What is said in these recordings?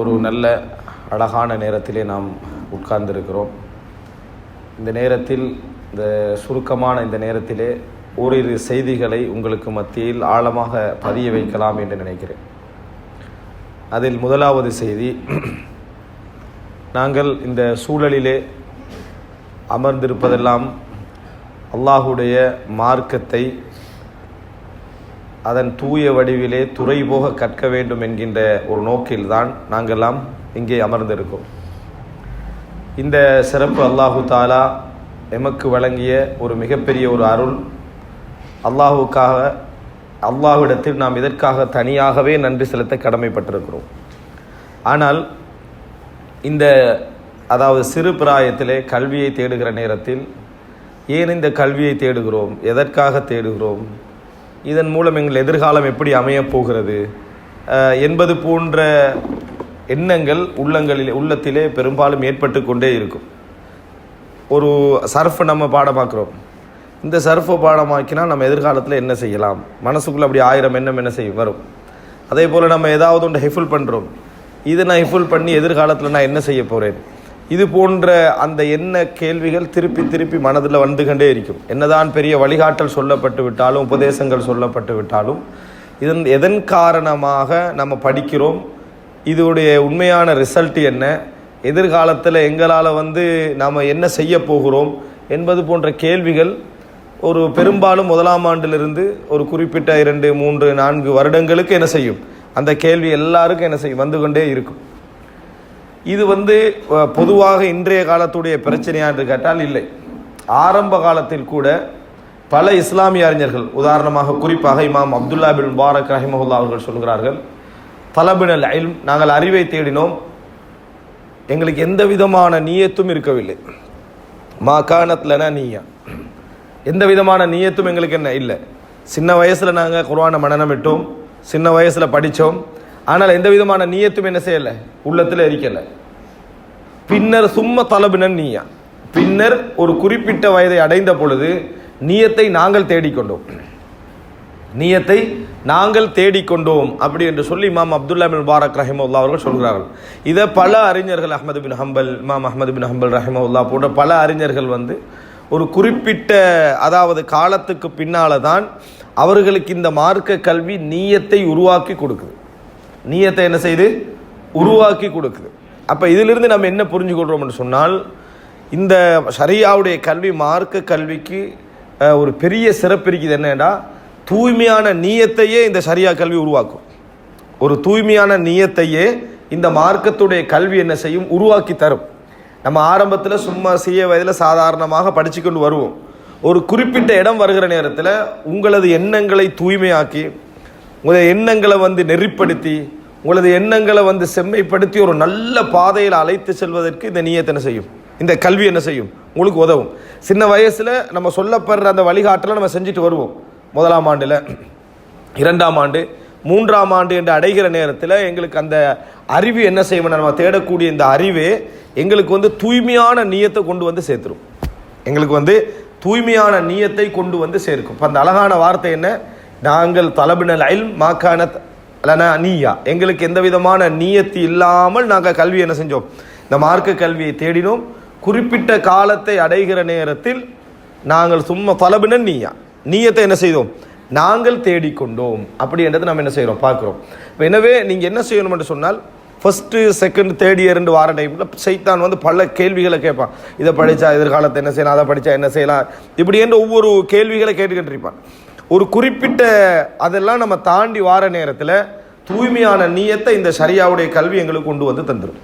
ஒரு நல்ல அழகான நேரத்திலே நாம் உட்கார்ந்திருக்கிறோம். இந்த நேரத்தில் இந்த சுருக்கமான இந்த நேரத்திலே ஓரிரு செய்திகளை உங்களுக்கு மத்தியில் ஆழமாக பதிய வைக்கலாம் என்று நினைக்கிறேன். அதில் முதலாவது செய்தி நாங்கள் இந்த சூழலிலே அமர்ந்திருப்பதெல்லாம் அல்லாஹுடைய மார்க்கத்தை அதன் தூய வடிவிலே துறை போக கற்க வேண்டும் என்கின்ற ஒரு நோக்கில்தான் நாங்கள்லாம் இங்கே அமர்ந்திருக்கோம். இந்த சிறப்பு அல்லாஹு தாலா எமக்கு வழங்கிய ஒரு மிகப்பெரிய ஒரு அருள். அல்லாஹுக்காக அல்லாஹ்விடத்தில் நாம் இதற்காக தனியாகவே நன்றி செலுத்த கடமைப்பட்டிருக்கிறோம். ஆனால் இந்த அதாவது சிறு பிராயத்திலே கல்வியை தேடுகிற நேரத்தில் ஏன் இந்த கல்வியை தேடுகிறோம்? எதற்காக தேடுகிறோம்? இதன் மூலம் எங்கள் எதிர்காலம் எப்படி அமையப் போகிறது? என்பது போன்ற எண்ணங்கள் உள்ளங்களில் உள்ளத்திலே பெரும்பாலும் ஏற்பட்டு கொண்டே இருக்கும். ஒரு சர்ஃப் நம்ம பாடமாக்குறோம் இந்த சர்ஃபை பாடமாக்கினால் நம்ம எதிர்காலத்தில் என்ன செய்யலாம்? மனசுக்குள்ளே அப்படி ஆயிரம் எண்ணம் என்ன செய்யும்? வரும். அதே போல் நம்ம ஏதாவது ஒன்று ஹெஃபுல் பண்ணுறோம் இதை நான் ஹெஃபுல் பண்ணி எதிர்காலத்தில் நான் என்ன செய்ய போகிறேன் இது போன்ற அந்த என்ன கேள்விகள் திருப்பி திருப்பி மனதில் வந்து கொண்டே இருக்கும். என்னதான் பெரிய வழிகாட்டல் சொல்லப்பட்டு விட்டாலும் உபதேசங்கள் சொல்லப்பட்டு விட்டாலும் இதன் எதன் காரணமாக நம்ம படிக்கிறோம்? இதோடைய உண்மையான ரிசல்ட் என்ன? எதிர்காலத்தில் எங்களால் வந்து நாம் என்ன செய்ய போகிறோம்? என்பது போன்ற கேள்விகள் ஒரு பெரும்பாலும் முதலாம் ஆண்டிலிருந்து ஒரு குறிப்பிட்ட இரண்டு மூன்று நான்கு வருடங்களுக்கு என்ன செய்யும்? அந்த கேள்வி எல்லாருக்கும் என்ன செய்யும்? வந்து கொண்டே இருக்கும். இது வந்து பொதுவாக இன்றைய காலத்துடைய பிரச்சனையா என்று கேட்டால் இல்லை. ஆரம்ப காலத்தில் கூட பல இஸ்லாமிய அறிஞர்கள் உதாரணமாக குறிப்பாக இமாம் அப்துல்லா பின் முபாரக் ரஹிமஹுல்லா அவர்கள் சொல்கிறார்கள் தலபினல் இல்ம் நாங்கள் அறிவை தேடினோம். எங்களுக்கு எந்த விதமான நீயத்தும் இருக்கவில்லை. மா காணத்துலனா நீயா. எந்த விதமான நீயத்தும் எங்களுக்கு என்ன? இல்லை. சின்ன வயசில் நாங்கள் குர்ஆனை மனநமிட்டோம். சின்ன வயசில் படித்தோம். ஆனால் எந்த விதமான நீயத்தும் என்ன செய்யலை? உள்ளத்தில் இருக்கலை பின்னர் சும்மா தலபினன் நீயா. பின்னர் ஒரு குறிப்பிட்ட வயதை அடைந்த பொழுது நீயத்தை நாங்கள் தேடிக்கொண்டோம். நீயத்தை நாங்கள் தேடிக்கொண்டோம் அப்படி என்று சொல்லி இமாம் அப்துல்லா பின் முபாரக் ரஹிமவுல்லா அவர்கள் சொல்கிறார்கள். இதை பல அறிஞர்கள் அஹமது பின் ஹம்பல் இமாம் அஹமது பின் ஹம்பல் ரஹிமவுல்லா போன்ற பல அறிஞர்கள் வந்து ஒரு குறிப்பிட்ட அதாவது காலத்துக்கு பின்னால தான் அவர்களுக்கு இந்த மார்க்க கல்வி நீயத்தை உருவாக்கி கொடுக்குது. நீயத்தை என்ன செய்து? உருவாக்கி கொடுக்குது. அப்போ இதிலிருந்து நம்ம என்ன புரிஞ்சுக்கொள்கிறோம்னு சொன்னால் இந்த ஷரியாவுடைய கல்வி மார்க்க கல்விக்கு ஒரு பெரிய சிறப்பு இருக்குது. என்னன்னா தூய்மையான நீயத்தையே இந்த சரியா கல்வி உருவாக்கும். ஒரு தூய்மையான நீயத்தையே இந்த மார்க்கத்துடைய கல்வி என்ன செய்யும்? உருவாக்கி தரும். நம்ம ஆரம்பத்தில் சும்மா சிறிய வயதில் சாதாரணமாக படிச்சுக்கொண்டு வருவோம். ஒரு குறிப்பிட்ட இடம் வருகிற நேரத்தில் உங்களது எண்ணங்களை தூய்மையாக்கி உங்களது எண்ணங்களை வந்து நெறிப்படுத்தி உங்களது எண்ணங்களை வந்து செம்மைப்படுத்தி ஒரு நல்ல பாதையில் அழைத்து செல்வதற்கு இந்த நீயத்தை என்ன செய்யும்? இந்த கல்வி என்ன செய்யும்? உங்களுக்கு உதவும். சின்ன வயசில் நம்ம சொல்லப்படுற அந்த வழிகாட்டலை நம்ம செஞ்சுட்டு வருவோம். முதலாம் ஆண்டில் இரண்டாம் ஆண்டு மூன்றாம் ஆண்டு என்று அடைகிற நேரத்தில் எங்களுக்கு அந்த அறிவு என்ன செய்வோம் நம்ம தேடக்கூடிய இந்த அறிவே எங்களுக்கு வந்து தூய்மையான நீயத்தை கொண்டு வந்து சேர்த்துரும். எங்களுக்கு வந்து தூய்மையான நீயத்தை கொண்டு வந்து சேர்க்கும். இப்போ அந்த அழகான வார்த்தை என்ன? நாங்கள் தலபினல் அயில் மாக்கான லனா நீயா. எங்களுக்கு எந்த விதமான நீயத்து இல்லாமல் நாங்கள் கல்வி என்ன செஞ்சோம்? இந்த மார்க்க கல்வியை தேடினோம். குறிப்பிட்ட காலத்தை அடைகிற நேரத்தில் நாங்கள் சும்மா தலபின நீயா. நீயத்தை என்ன செய்தோம்? நாங்கள் தேடிக்கொண்டோம். அப்படின்றது நம்ம என்ன செய்கிறோம்? பார்க்குறோம். எனவே நீங்கள் என்ன செய்யணும் என்று சொன்னால் ஃபஸ்ட்டு செகண்ட் தேர்ட் இயர்னு வார டைமில் சைத்தான் வந்து பல கேள்விகளை கேட்பான். இதை படித்தா எதிர்காலத்தை என்ன செய்யலாம்? அதை படித்தா என்ன செய்யலாம்? இப்படி என்று ஒவ்வொரு கேள்விகளை கேட்டுக்கிட்டு இருப்பான். ஒரு குறிப்பிட்ட அதெல்லாம் நம்ம தாண்டி வார நேரத்தில் தூய்மையான நீயத்தை இந்த சரியாவுடைய கல்வி எங்களுக்கு கொண்டு வந்து தந்துடும்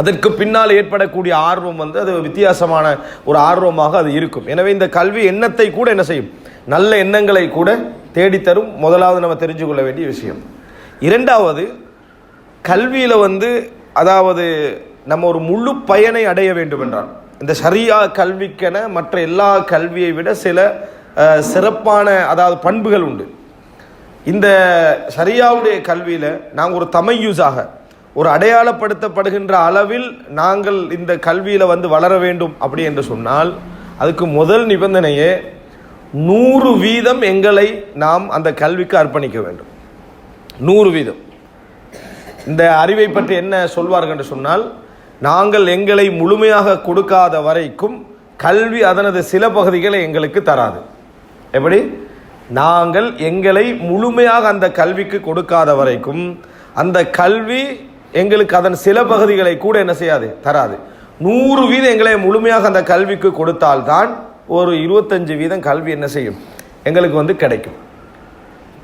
அதற்கு பின்னால் ஏற்படக்கூடிய ஆர்வம் வந்து அது வித்தியாசமான ஒரு ஆர்வமாக அது இருக்கும். எனவே இந்த கல்வி எண்ணத்தை கூட என்ன செய்யும்? நல்ல எண்ணங்களை கூட தேடித்தரும். முதலாவது நம்ம தெரிஞ்சு கொள்ள வேண்டிய விஷயம். இரண்டாவது கல்வியில் வந்து அதாவது நம்ம ஒரு முழு பயனை அடைய வேண்டும் என்றால் இந்த சரியா கல்விக்கென மற்ற எல்லா கல்வியை விட சில சிறப்பான அதாவது பண்புகள் உண்டு. இந்த சரியாவுடைய கல்வியில் நாங்கள் ஒரு தமையூஸாக ஒரு அடையாளப்படுத்தப்படுகின்ற அளவில் நாங்கள் இந்த கல்வியில் வந்து வளர வேண்டும் அப்படி என்று சொன்னால் அதுக்கு முதல் நிபந்தனையே நூறு வீதம் எங்களை நாம் அந்த கல்விக்கு அர்ப்பணிக்க வேண்டும். நூறு வீதம். இந்த அறிவை பற்றி என்ன சொல்வார்கள் என்று சொன்னால் நாங்கள் எங்களை முழுமையாக கொடுக்காத வரைக்கும் கல்வி அதனது சில பகுதிகளை எங்களுக்கு தராது. எப்படி? நாங்கள் எங்களை முழுமையாக அந்த கல்விக்கு கொடுக்காத வரைக்கும் அந்த கல்வி எங்களுக்கு அதன் சில பகுதிகளை கூட என்ன செய்யாது? தராது. நூறு வீதம் எங்களை முழுமையாக அந்த கல்விக்கு கொடுத்தால்தான் ஒரு இருபத்தஞ்சு வீதம் கல்வி என்ன செய்யும்? எங்களுக்கு வந்து கிடைக்கும்.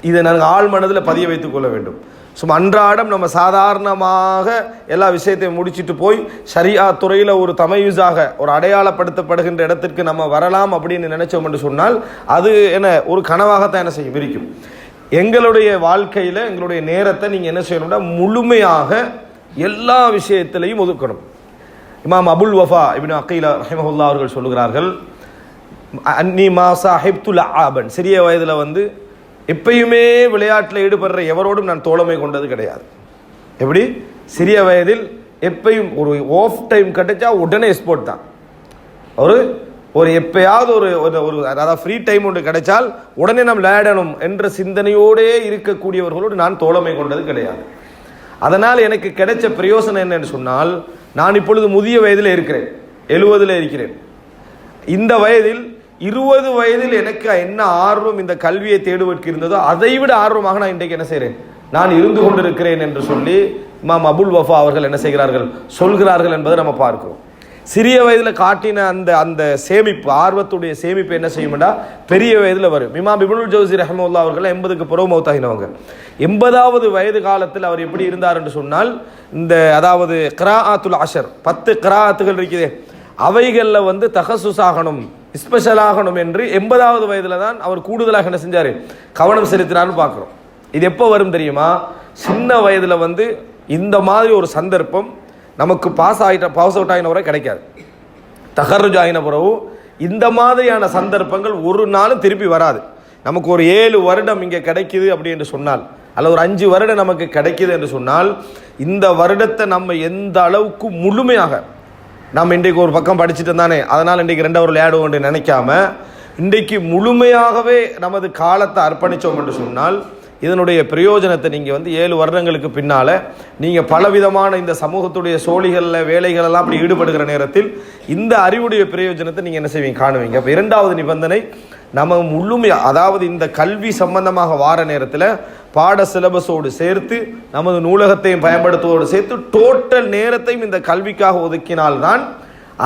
இதை நாங்கள் ஆழ் மனதில் பதிய வைத்து கொள்ள வேண்டும். சும்மா அன்றாடம் நம்ம சாதாரணமாக எல்லா விஷயத்தையும் முடிச்சுட்டு போய் சரியா துறையில் ஒரு தமையூஸாக ஒரு அடையாளப்படுத்தப்படுகின்ற இடத்திற்கு நம்ம வரலாம் அப்படின்னு நினைச்சோம் என்று சொன்னால் அது என்ன ஒரு கனவாகத்தான் என்ன செய்யும்? விரிக்கும். எங்களுடைய வாழ்க்கையில் எங்களுடைய நேரத்தை நீங்கள் என்ன செய்யணும்னா முழுமையாக எல்லா விஷயத்திலையும் ஒதுக்கணும். இமாம் அபுல் வஃபா இப்படின்னு அக்கீலா ரஹிமஹுல்லா அவர்கள் சொல்லுகிறார்கள் அன்னி மாசா ஹிப்துல் ஆபன் சிறிய வயதில் வந்து எப்பயுமே விளையாட்டில் ஈடுபடுற எவரோடும் நான் தோழமை கொண்டது கிடையாது. எப்படி? சிறிய வயதில் எப்பயும் ஒரு ஆஃப் டைம் கிடைச்சா உடனே ஸ்போர்ட் தான். ஒரு ஒரு எப்பயாவது ஒரு ஒரு- அதாவது ஃப்ரீ டைம் ஒன்று கிடைச்சால் உடனே நாம் விளையாடணும் என்ற சிந்தனையோடே இருக்கக்கூடியவர்களோடு நான் தோழமை கொண்டது கிடையாது. அதனால் எனக்கு கிடைச்ச பிரயோசனம் என்னன்னு சொன்னால் நான் இப்பொழுது முதிய வயதில் இருக்கிறேன். எழுவதில் இருக்கிறேன். இந்த வயதில் இருபது வயதில் எனக்கு என்ன ஆர்வம் இந்த கல்வியை தேடுவதற்கு இருந்ததோ அதை விட ஆர்வமாக நான் இன்றைக்கு என்ன செய்கிறேன் நான் இருந்து கொண்டிருக்கிறேன் என்று சொல்லி இமாம் அபுல் வஃபா அவர்கள் என்ன செய்கிறார்கள்? சொல்கிறார்கள் என்பதை நம்ம பார்க்கிறோம். சிறிய வயதில் காட்டின அந்த அந்த சேமிப்பு ஆர்வத்துடைய சேமிப்பு என்ன செய்யும்டா பெரிய வயதில் வரும். இமாம் இபுல் ஜவுசி ரஹமுல்லா அவர்கள் எண்பதுக்கு புறவு மௌத்தாகினவங்க. எண்பதாவது வயது காலத்தில் அவர் எப்படி இருந்தார் என்று சொன்னால் இந்த அதாவது கிராஆத்துல் அஷர் பத்து கிராஆத்துகள் இருக்குது. அவைகளில் வந்து தகசுஸ் ஆகணும் ஸ்பெஷலாகணும் என்று எண்பதாவது வயதில் தான் அவர் கூடுதலாக என்ன செஞ்சார்? கவனம் செலுத்தினார்னு பார்க்குறோம். இது எப்போ வரும் தெரியுமா? சின்ன வயதில் வந்து இந்த மாதிரி ஒரு சந்தர்ப்பம் நமக்கு பாஸ் ஆகிட்ட பாஸ் அவுட் ஆகின வரை கிடைக்காது. தகர்ஜ் ஆகின பிறகு இந்த மாதிரியான சந்தர்ப்பங்கள் ஒரு நாளும் திருப்பி வராது. நமக்கு ஒரு ஏழு வருடம் இங்கே கிடைக்குது அப்படி என்று சொன்னால் அல்லது ஒரு அஞ்சு வருடம் நமக்கு கிடைக்குது என்று சொன்னால் இந்த வருடத்தை நம்ம எந்த அளவுக்கு முழுமையாக நம்ம இன்றைக்கு ஒரு பக்கம் படிச்சுட்டு தானே? அதனால் இன்றைக்கு ரெண்டாவது விளையாடுவோம் என்று நினைக்காம இன்றைக்கு முழுமையாகவே நமது காலத்தை அர்ப்பணித்தோம் என்று சொன்னால் இதனுடைய பிரயோஜனத்தை நீங்கள் வந்து ஏழு வருடங்களுக்கு பின்னால் நீங்கள் பலவிதமான இந்த சமூகத்துடைய சோழிகளில் வேலைகளெல்லாம் அப்படி ஈடுபடுகிற நேரத்தில் இந்த அறிவுடைய பிரயோஜனத்தை நீங்கள் என்ன செய்வீங்க? காணுவீங்க. அப்போ இரண்டாவது நிபந்தனை நம்ம முழுமையாக அதாவது இந்த கல்வி சம்பந்தமாக வார நேரத்தில் பாட சிலபஸோடு சேர்த்து நமது நூலகத்தையும் பயன்படுத்துவதோடு சேர்த்து டோட்டல் நேரத்தையும் இந்த கல்விக்காக ஒதுக்கினால்தான்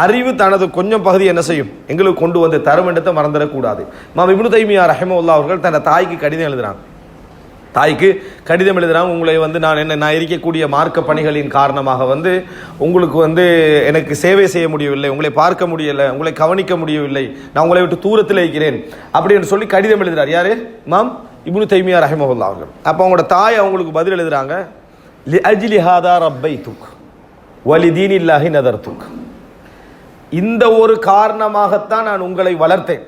அறிவு தனது கொஞ்சம் பகுதி என்ன செய்யும்? எங்களுக்கு கொண்டு வந்து தரும் என்றதை மறந்துடக்கூடாது. மாம் இப்னு தைமியா ரஹமுல்லா அவர்கள் தன் தாய்க்கு கடிதம் எழுதுறாங்க தாய்க்கு கடிதம் எழுதுகிறாங்க உங்களை வந்து நான் என்ன நான் இருக்கக்கூடிய மார்க்க பணிகளின் காரணமாக வந்து உங்களுக்கு வந்து எனக்கு சேவை செய்ய முடியவில்லை உங்களை பார்க்க முடியலை உங்களை கவனிக்க முடியவில்லை நான் உங்களை விட்டு தூரத்தில் இருக்கிறேன் அப்படின்னு சொல்லி கடிதம் எழுதுகிறார் யார்? மாம் இப்னு தைமியா ரஹமஹுல்லா அவர்கள். அப்போ அவங்களோட தாய் அவங்களுக்கு பதில் எழுதுகிறாங்க லி அஜ்லி ஹாதா ரப்பை தூக் வலி தீனில்லாஹி நதர் தூக் இந்த ஒரு காரணமாகத்தான் நான் உங்களை வளர்த்தேன்.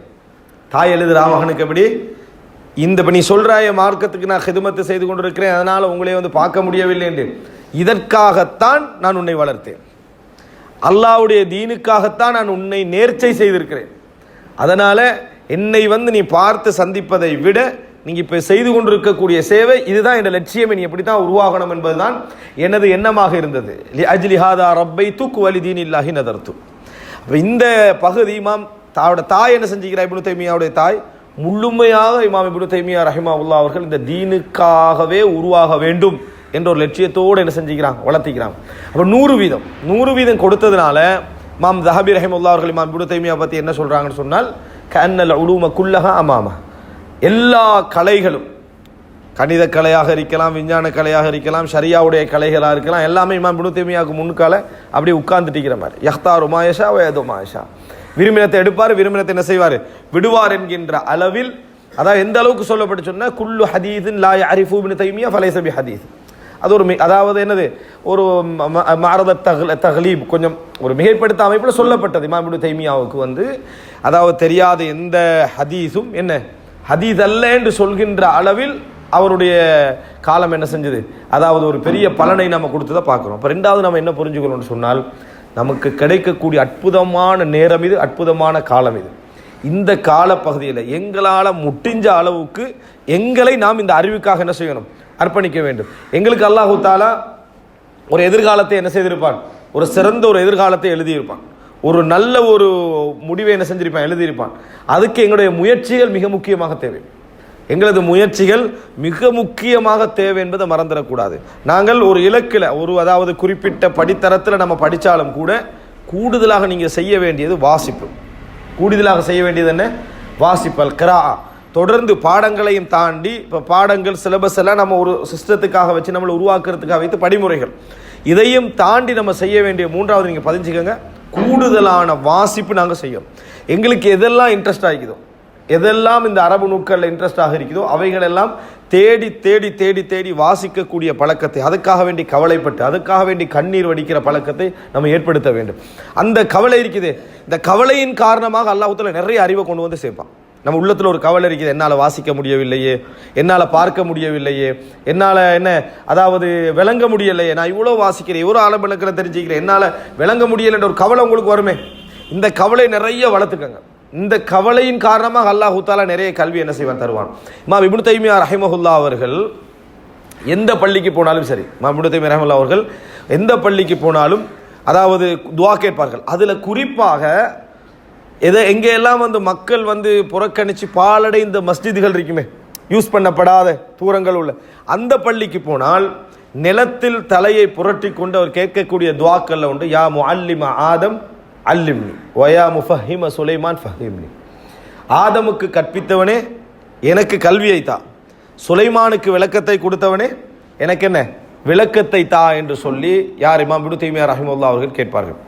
தாய் எழுதுகிறா மகனுக்கு எப்படி? இந்த இப்போ நீ சொல்கிறாய மார்க்கத்துக்கு நான் ஹிதமத்து செய்து கொண்டிருக்கிறேன் அதனால் உங்களை வந்து பார்க்க முடியவில்லை என்று. இதற்காகத்தான் நான் உன்னை வளர்த்தேன். அல்லாவுடைய தீனுக்காகத்தான் நான் உன்னை நேர்ச்சை செய்திருக்கிறேன். அதனால் என்னை வந்து நீ பார்த்து சந்திப்பதை விட நீங்கள் இப்போ செய்து கொண்டிருக்கக்கூடிய சேவை இதுதான் என் லட்சியம் நீ எப்படி தான் உருவாகணும் என்பதுதான் எனது எண்ணமாக இருந்தது. லி ரப்பை தூக்கு வலி தீன் இல்லாஹி நதர்த்து அப்போ இந்த பகுதி இமாம் தாவோட தாய் என்ன செஞ்சுக்கிறா இப்னு தைமியாவுடைய தாய் முழுமையாக இமாம் இப்னு தைமியா ரஹிமாவுல்லா அவர்கள் இந்த தீனுக்காகவே உருவாக வேண்டும் என்ற ஒரு லட்சியத்தோடு என்ன செஞ்சுக்கிறாங்க? வளர்த்திக்கிறாங்க. அப்போ நூறு வீதம். நூறு வீதம் கொடுத்ததுனால மாம் ஜஹபி ரஹிமுல்லா அவர்கள் இமாம் இப்னு தைமியா பற்றி என்ன சொல்கிறாங்கன்னு சொன்னால் கன்னல் உலூம குல்லஹா அமாமா. எல்லா கலைகளும் கணித கலையாக இருக்கலாம் விஞ்ஞான கலையாக இருக்கலாம் ஷரியாவுடைய கலைகளாக இருக்கலாம் எல்லாமே இமாம் இப்னு தைமியாவுக்கு முன்னுக்கால அப்படியே உட்கார்ந்துட்டிக்கிற மாதிரி. யஹ்தார் உமாயஷா வயது உமாயஷா விரும்பினத்தை எடுப்பார் விரும்பினத்தை என்ன செய்வார்? விடுவார் என்கின்ற அளவில் அதாவது எந்த அளவுக்கு சொல்லப்பட்டு சொன்னால் குல்லு ஹதீதின் லாய் அரிஃபு தைமியா ஃபலைசபி ஹதீஸ் அது ஒரு அதாவது என்னது? ஒரு ம- மாரத தகல தகலீப் கொஞ்சம் ஒரு மிகைப்படுத்த அமைப்பில் சொல்லப்பட்டது. இமாம் இப்னு தைமியாவுக்கு வந்து அதாவது தெரியாத எந்த ஹதீஸும் என்ன? ஹதீஸ் அல்ல என்று சொல்கின்ற அளவில் அவருடைய காலம் என்ன செஞ்சது? அதாவது ஒரு பெரிய பலனை நம்ம கொடுத்ததை பார்க்குறோம். இப்போ ரெண்டாவது நம்ம என்ன புரிஞ்சுக்கணும்னு சொன்னால் நமக்கு கிடைக்கக்கூடிய அற்புதமான நேரம் இது அற்புதமான காலம் இது. இந்த காலப்பகுதியில் எங்களால் முட்டிஞ்ச அளவுக்கு எங்களை நாம் இந்த அறிவுக்காக என்ன செய்யணும்? அர்ப்பணிக்க வேண்டும். எங்களுக்கு அல்லாஹு தாலா ஒரு எதிர்காலத்தை என்ன செய்திருப்பான்? ஒரு சிறந்த ஒரு எதிர்காலத்தை எழுதியிருப்பான். ஒரு நல்ல ஒரு முடிவை என்ன செஞ்சிருப்பான்? எழுதியிருப்பான். அதுக்கு எங்களுடைய முயற்சிகள் மிக முக்கியமாக தேவை. எங்களது முயற்சிகள் மிக முக்கியமாக தேவை என்பதை மறந்துடக்கூடாது. நாங்கள் ஒரு இலக்கில் ஒரு அதாவது குறிப்பிட்ட படித்தரத்தில் நம்ம படித்தாலும் கூட கூடுதலாக நீங்கள் செய்ய வேண்டியது வாசிப்பு. கூடுதலாக செய்ய வேண்டியது என்ன? வாசிப்பல் கிரா தொடர்ந்து பாடங்களையும் தாண்டி இப்போ பாடங்கள் சிலபஸ் எல்லாம் நம்ம ஒரு சிஸ்டத்துக்காக வச்சு நம்மளை உருவாக்குறதுக்காக வைத்து படிமுறைகள். இதையும் தாண்டி நம்ம செய்ய வேண்டிய மூன்றாவது நீங்கள் பதிஞ்சுக்கோங்க. கூடுதலான வாசிப்பு நாங்கள் செய்யணும் எங்களுக்கு எதெல்லாம் இன்ட்ரெஸ்ட் ஆகிக்குதோ எதெல்லாம் இந்த அரபு நூட்களில் இன்ட்ரெஸ்டாக இருக்குதோ அவைகளெல்லாம் தேடி தேடி தேடி தேடி வாசிக்கக்கூடிய பழக்கத்தை அதுக்காக வேண்டி கவலைப்பட்டு அதுக்காக வேண்டி கண்ணீர் வடிக்கிற பழக்கத்தை நம்ம ஏற்படுத்த வேண்டும். அந்த கவலை இருக்குது. இந்த கவலையின் காரணமாக அல்லாஹத்தில் நிறைய அறிவை கொண்டு வந்து சேர்ப்பான். நம்ம உள்ளத்தில் ஒரு கவலை இருக்குது. என்னால் வாசிக்க முடியவில்லையே என்னால் பார்க்க முடியவில்லையே என்னால் என்ன அதாவது விளங்க முடியலையே நான் இவ்வளோ வாசிக்கிறேன் இவ்வளோ ஆழம் தெரிஞ்சுக்கிறேன் என்னால் விளங்க முடியலைன்ற ஒரு கவலை உங்களுக்கு வருமே. இந்த கவலை நிறைய வளர்த்துக்கங்க. இந்த கவலையின் காரணமாக அல்லாஹு தாலா நிறைய கல்வி என்ன செய்வான் தருவான். மா இப்னு தைமியா ரஹிமஹுல்லா அவர்கள் எந்த பள்ளிக்கு போனாலும் சரி மா இப்னு தைமியா ரஹிமுல்லா அவர்கள் எந்த பள்ளிக்கு போனாலும் அதாவது துவா கேட்பார்கள். அதில் குறிப்பாக எதை எங்கெல்லாம் வந்து மக்கள் வந்து புறக்கணித்து பாலடைந்த மஸ்ஜிதுகள் இருக்குமே யூஸ் பண்ணப்படாத தூரங்கள் உள்ள அந்த பள்ளிக்கு போனால் நிலத்தில் தலையை புரட்டி கொண்டு அவர் கேட்கக்கூடிய துவாக்கல்ல உண்டு யா முஅல்லிம ஆதம் அல்லிம்னி. ஒயா முஃபஹிம சுலைமான் ஃபஹிம்னி. ஆதமுக்கு கற்பித்தவனே எனக்கு கல்வியை தா சுலைமானுக்கு விளக்கத்தை கொடுத்தவனே எனக்கு என்ன? விளக்கத்தை தா என்று சொல்லி யார் இமாம் இப்னு தைமியா ரஹிமுல்லா அவர்கள் கேட்பார்கள்.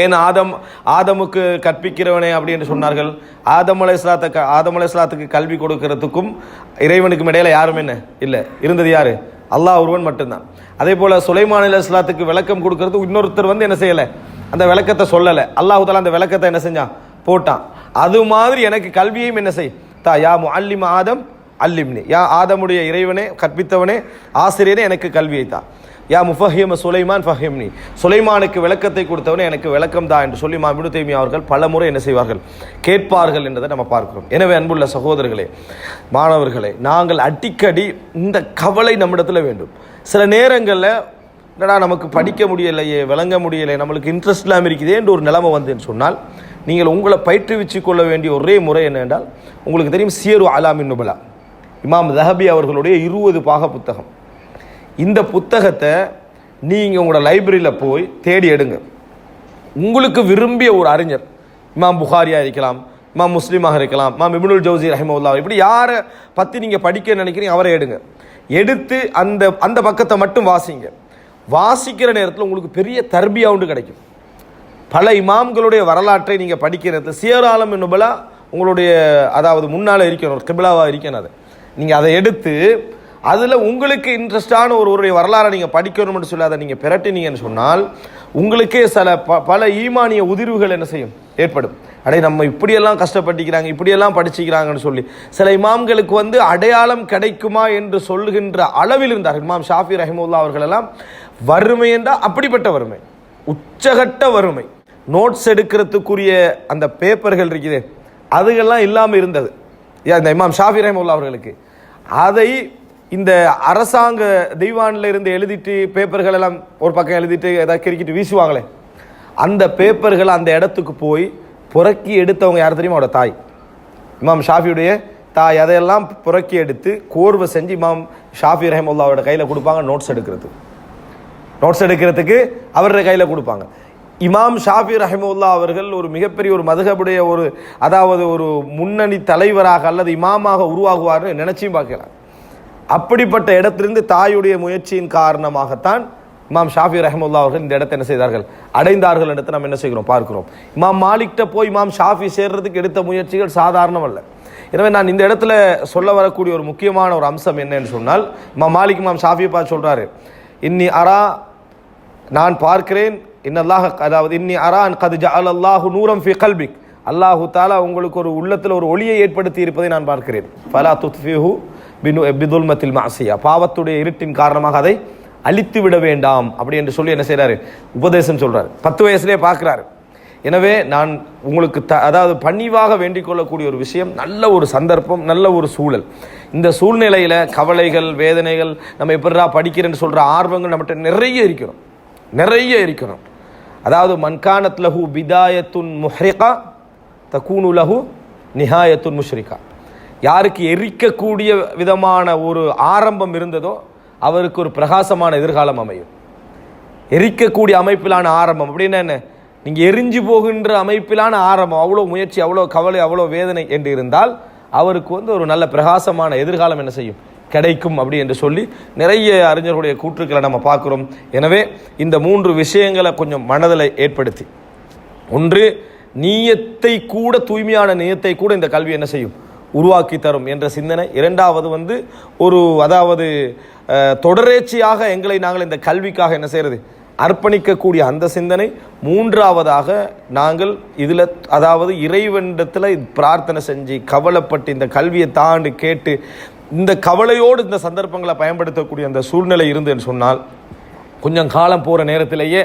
ஏன் ஆதம் ஆதமுக்கு கற்பிக்கிறவனே அப்படி என்று சொன்னார்கள்? ஆதம் அலைஸ்லாத்த க ஆதம் அலைஸ்லாத்துக்கு கல்வி கொடுக்கறதுக்கும் இறைவனுக்கும் இடையில யாரும் என்ன? இல்லை. இருந்தது யாரு? அல்லாஹ் ஒருவன் மட்டும்தான். அதே போல சுலைமான் அலைஸ்லாத்துக்கு விளக்கம் கொடுக்கறதுக்கு இன்னொருத்தர் வந்து என்ன செய்யலை? அந்த விளக்கத்தை சொல்லலை. அல்லாஹுதலா அந்த விளக்கத்தை என்ன செஞ்சான்? போட்டான். அது மாதிரி எனக்கு கல்வியையும் என்ன செய்? தா யா முஅல்லிம ஆதம் அல்லிம்னி. யா ஆதமுடைய இறைவனே கற்பித்தவனே ஆசிரியரே எனக்கு கல்வியை தா. யா முஃபஹிம சுலைமான் ஃபஹிம்னி. சுலைமானுக்கு விளக்கத்தை கொடுத்தவனே எனக்கு விளக்கம் தா என்று சொல்லி மாபிடு தைமி அவர்கள் பல முறை என்ன செய்வார்கள்? கேட்பார்கள் என்றதை நம்ம பார்க்கிறோம். எனவே அன்புள்ள சகோதரர்களே மாணவர்களே நாங்கள் அடிக்கடி இந்த கவலை நம்மிடத்தில் வேண்டும். சில நேரங்களில் என்னடா நமக்கு படிக்க முடியலையே விளங்க முடியலையே நம்மளுக்கு இன்ட்ரெஸ்ட் இல்லாமல் இருக்குதேன்ற ஒரு நிலைமை வந்துன்னு சொன்னால் நீங்கள் உங்களை பயிற்றுவிச்சு கொள்ள வேண்டிய ஒரே முறை என்னென்றால் உங்களுக்கு தெரியும் சியரு அலாமின் நுபலா. இமாம் தஹபி அவர்களுடைய இருபது பாக புத்தகம். இந்த புத்தகத்தை நீங்கள் உங்களோட லைப்ரரியில் போய் தேடி எடுங்க. உங்களுக்கு விரும்பிய ஒரு அறிஞர் இமாம் புகாரியாக இருக்கலாம் இமாம் முஸ்லீமாக இருக்கலாம் இமாம் இப்னுல் ஜவுசி ரஹிமவுல்லா இப்படி யாரை பற்றி நீங்கள் படிக்க நினைக்கிறீங்க அவரை எடுங்க. எடுத்து அந்த அந்த பக்கத்தை மட்டும் வாசிங்க. வாசிக்கிற நேரத்தில் உங்களுக்கு பெரிய தர்பியா உண்டு கிடைக்கும். பல இமாம்களுடைய வரலாற்றை நீங்கள் படிக்கிற நேரத்தில் சியராலம் என்னுபலா உங்களுடைய அதாவது முன்னால் இருக்கணும் கிபிலாவாக இருக்கணும் அது. நீங்கள் அதை எடுத்து அதில் உங்களுக்கு இன்ட்ரெஸ்டான ஒருவருடைய வரலாறை நீங்கள் படிக்கணும்னு சொல்லி அதை நீங்கள் பிரட்டினீங்கன்னு சொன்னால் உங்களுக்கே சில ப பல ஈமானிய உதிர்வுகள் என்ன செய்யும்? ஏற்படும். அடே நம்ம இப்படியெல்லாம் கஷ்டப்பட்டுக்கிறாங்க இப்படியெல்லாம் படிச்சுக்கிறாங்கன்னு சொல்லி சில இமாம்களுக்கு வந்து அடையாளம் கிடைக்குமா என்று சொல்லுகின்ற அளவில் இருந்தார்கள். இமாம் ஷாஃபி ரஹிமுல்லா அவர்களெல்லாம் வறுமை என்றால் அப்படிப்பட்ட வறுமை. உச்சகட்ட வறுமை. நோட்ஸ் எடுக்கிறதுக்குரிய அந்த பேப்பர்கள் இருக்குது அதுகெல்லாம் இல்லாமல் இருந்தது. ஏன் இந்த இமாம் ஷாஃபி ரஹமுல்லா அவர்களுக்கு. அதை இந்த அரசாங்க தெய்வானில் இருந்து எழுதிட்டு பேப்பர்கள் எல்லாம் ஒரு பக்கம் எழுதிட்டு ஏதாவது கிரிக்கிட்டு வீசுவாங்களே அந்த பேப்பர்கள் அந்த இடத்துக்கு போய் புறக்கி எடுத்தவங்க யார் தெரியுமா? அவட தாய். இமாம் ஷாஃபியுடைய தாய். அதையெல்லாம் புறக்கி எடுத்து கோர்வை செஞ்சு இமாம் ஷாஃபி ரஹமுல்லாவோட கையில் கொடுப்பாங்க நோட்ஸ் எடுக்கிறதுக்கு நோட்ஸ் எடுக்கிறதுக்கு அவருடைய கையில் கொடுப்பாங்க. இமாம் ஷாஃபி ரஹிமுல்லா அவர்கள் ஒரு மிகப்பெரிய ஒரு மதுகபுடைய ஒரு அதாவது ஒரு முன்னணி தலைவராக அல்லது இமாமாக உருவாகுவார்னு நினச்சியும் பார்க்கலாம் அப்படிப்பட்ட இடத்திலிருந்து தாயுடைய முயற்சியின் காரணமாகத்தான் இமாம் ஷாஃபி ரஹமுல்லா அவர்கள் இந்த இடத்தை என்ன செய்தார்கள்? அடைந்தார்கள் இடத்தை நம்ம என்ன செய்கிறோம்? பார்க்கிறோம். இமாம் மாலிக்கிட்ட போய் இமாம் ஷாஃபி சேர்றதுக்கு எடுத்த முயற்சிகள் சாதாரணம் அல்ல. எனவே நான் இந்த இடத்துல சொல்ல வரக்கூடிய ஒரு முக்கியமான ஒரு அம்சம் என்னன்னு சொன்னால் இமாம் மாலிக் இமாம் பார்த்து சொல்கிறாரு இன்னி அரா நான் பார்க்கிறேன் இன்னல்லாஹ் அதாவது இன்னி அரான் கது அல் அல்லாஹு நூரம் ஃபி கல்பிக். அல்லாஹு தாலா உங்களுக்கு ஒரு உள்ளத்தில் ஒரு ஒளியை ஏற்படுத்தி இருப்பதை நான் பார்க்கிறேன். ஃபலா துத்ஃபிஹு பினு பிதுல்மத்தில் மாசியா. பாவத்துடைய இருட்டின் காரணமாக அதை அழித்து விட வேண்டாம் அப்படி என்று சொல்லி என்ன செய்கிறாரு உபதேசம் சொல்கிறார் பத்து வயசுலேயே பார்க்குறாரு. எனவே நான் உங்களுக்கு த அதாவது பணிவாக வேண்டிக் கொள்ளக்கூடிய ஒரு விஷயம் நல்ல ஒரு சந்தர்ப்பம் நல்ல ஒரு சூழல். இந்த சூழ்நிலையில் கவலைகள் வேதனைகள் நம்ம எப்படிடா படிக்கிறேன்னு சொல்கிற ஆர்வங்கள் நம்மகிட்ட நிறைய இருக்கிறோம். நிறைய இருக்கணும். அதாவது மன்கானத் லஹு பிதாயத்துன் முஹ்ரிகா தகூனு லஹு நிஹாயத்துன் முஷ்ரிகா. யாருக்கு எரிக்கக்கூடிய விதமான ஒரு ஆரம்பம் இருந்ததோ அவருக்கு ஒரு பிரகாசமான எதிர்காலம் அமையும். எரிக்கக்கூடிய அமைப்பிலான ஆரம்பம். அப்படின்னா என்ன நீங்கள் எரிஞ்சு போகின்ற அமைப்பிலான ஆரம்பம். அவ்வளோ முயற்சி அவ்வளோ கவலை அவ்வளோ வேதனை என்று இருந்தால் அவருக்கு வந்து ஒரு நல்ல பிரகாசமான எதிர்காலம் என்ன செய்யும்? கிடைக்கும் அப்படி என்று சொல்லி நிறைய அறிஞர்களுடைய கூற்றுக்களை நம்ம பார்க்குறோம். எனவே இந்த மூன்று விஷயங்களை கொஞ்சம் மனதில் ஏற்படுத்தி. ஒன்று நீயத்தை கூட தூய்மையான நீயத்தை கூட இந்த கல்வி என்ன செய்யும்? உருவாக்கி தரும் என்ற சிந்தனை. இரண்டாவது வந்து ஒரு அதாவது தொடரேச்சியாக எங்களை நாங்கள் இந்த கல்விக்காக என்ன செய்கிறது அர்ப்பணிக்கக்கூடிய அந்த சிந்தனை. மூன்றாவதாக நாங்கள் இதில் அதாவது இறைவனிடத்தில் பிரார்த்தனை செஞ்சு கவலைப்பட்டு இந்த கல்வியை தாண்டு கேட்டு இந்த கவலையோடு இந்த சந்தர்ப்பங்களை பயன்படுத்தக்கூடிய அந்த சூழ்நிலை இருந்துன்னு சொன்னால் கொஞ்சம் காலம் போகிற நேரத்திலேயே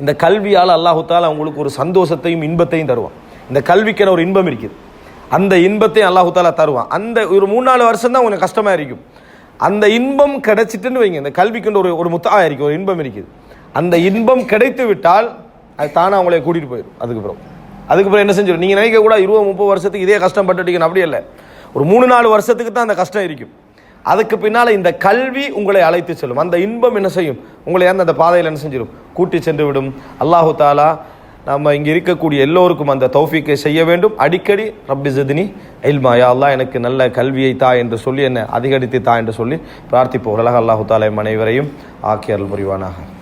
இந்த கல்வியால் அல்லாஹுத்தால் அவங்களுக்கு ஒரு சந்தோஷத்தையும் இன்பத்தையும் தருவான். இந்த கல்விக்கான ஒரு இன்பம் இருக்குது? அந்த இன்பத்தையும் அல்லாஹுத்தாலா தருவான். அந்த ஒரு மூணு நாலு வருஷம் தான் கொஞ்சம் கஷ்டமாக இருக்கும். அந்த இன்பம் கிடைச்சிட்டுன்னு வைங்க. இந்த கல்விக்குன்ற ஒரு ஒரு முத்தா இருக்குது ஒரு இன்பம் இருக்குது. அந்த இன்பம் கிடைத்து விட்டால் அது தானே அவங்களே கூட்டிகிட்டு போயிடும். அதுக்கப்புறம். அதுக்கப்புறம் என்ன செஞ்சிடும் நீங்கள் நினைக்க கூட இருபது முப்பது வருஷத்துக்கு இதே கஷ்டப்பட்டுட்டீங்கன்னு அப்படி இல்லை ஒரு மூணு நாலு வருஷத்துக்கு தான் அந்த கஷ்டம் இருக்கும். அதுக்கு பின்னால் இந்த கல்வி உங்களை அழைத்து செல்லும். அந்த இன்பம் என்ன செய்யும்? உங்களை அந்த அந்த பாதையில் என்ன செஞ்சிடும் கூட்டி சென்று விடும். அல்லாஹு தாலா நம்ம இங்கே இருக்கக்கூடிய எல்லோருக்கும் அந்த தௌஃபிக்கை செய்ய வேண்டும். அடிக்கடி ரப்பி ஜதினி இல்மா. யா அல்லாஹ் எனக்கு நல்ல கல்வியை தா என்று சொல்லி என்னை அதிகரித்து தா என்று சொல்லி பிரார்த்திப்போம். அல்லாஹு தாலா எம் அனைவரையும் ஆக்கி புரிவானாக.